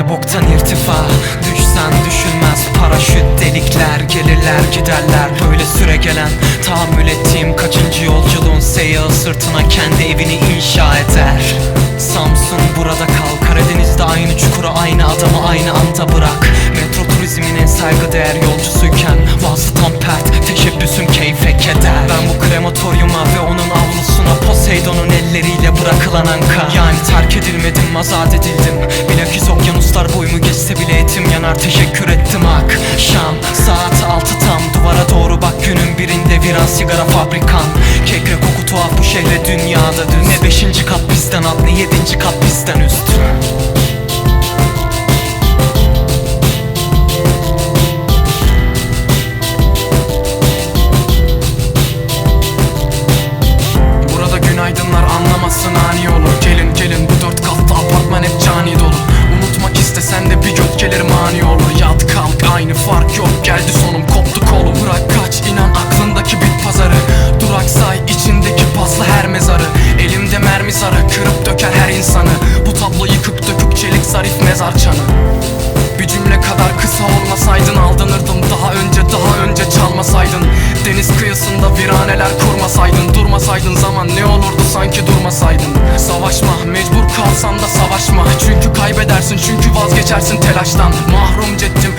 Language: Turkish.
Topraktan irtifa. Düşsen düşülmez paraşüt delikler Gelirler giderler. Böyle süre gelen Tahammül ettiğim kaçıncı yolculuğun Seyağı sırtına kendi evini inşa eder. Samsun burada kal. Karadeniz'de aynı çukuru aynı adamı aynı anda bırak. Metro turizmin en saygıdeğer yolcusuyken Vasıtam pert. Teşebbüsüm keyfe keder. Ben bu krematoryuma ve onun avlusuna Poseidon'un elleriyle bırakılan anka. Yani terk edilmedim azat edildim. Bilakis okyanuslar boyumu geçse bile etim yanar. Teşekkür ettim akşam Saat altı tam. Duvara doğru bak günün birinde viran sigara fabrikan. Kekre koku tuhaf bu şehre dünyada düz Ne beşinci Mermi zarı kırıp döker her insanı. Bu tablo yıkık dökük çelik zarif mezar çanı. Bir cümle kadar kısa olmasaydın aldanırdım Daha önce daha önce çalmasaydın. Deniz kıyısında viraneler kurmasaydın. Durmasaydın zaman ne olurdu sanki durmasaydın. Savaşma mecbur kalsan da savaşma. Çünkü kaybedersin çünkü vazgeçersin telaştan. Mahrum cettim